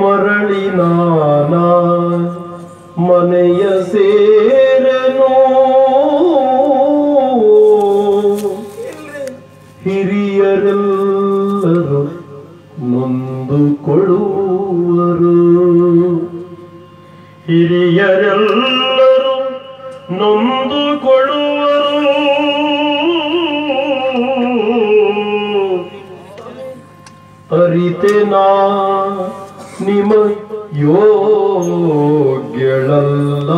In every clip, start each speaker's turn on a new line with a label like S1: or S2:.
S1: ಮರಳಿ ನಾನ ಮನೆಯ ಸೇರನು. ಹಿರಿಯರೆಲ್ಲರೂ ನೊಂದುಕೊಳ್ಳುವರು. ಹಿರಿಯರೆಲ್ಲರೂ ನೊಂದುಕೊಳ್ಳುವರು ಅರಿತೆನಾ ನಿಮ ಯೋಗ್ಯಳಲ್ಲ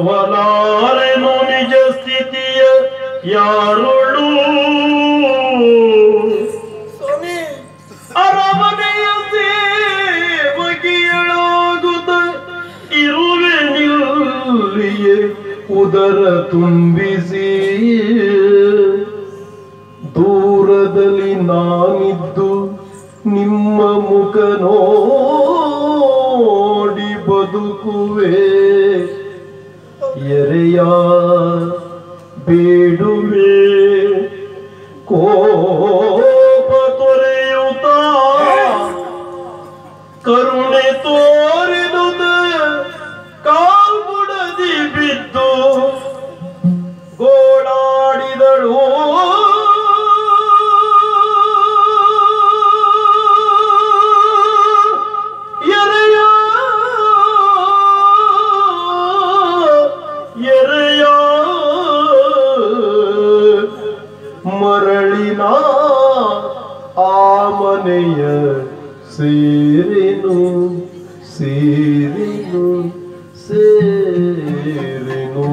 S1: ಅರುವಲಾರೆನು ನಿಜ ಸ್ಥಿತಿಯ ಯಾರುಳು
S2: ಸ್ವಾಮಿ
S1: ಅರಮನೆಯ ಸೇವಕಿಯಳಾಗುತ್ತ ಇರುವೆ ನಿಲ್ಲಿಯೇ ಉದರ ತುಂಬಿಸಿ ದೂರದಲ್ಲಿ ನಾನಿದ್ದು ನಿಮ್ಮ ಮುಖ ನೋಡಿ ಬದುಕುವೆ. ಎರೆಯ ಬೇಡುವೆ ಕೋಪ ತೊರೆಯುತ್ತ. ಕರುಣೆ ಆ ಮನೆಯ ಸೇರಿನು ಸೇರಿನು ಸೇರಿನು.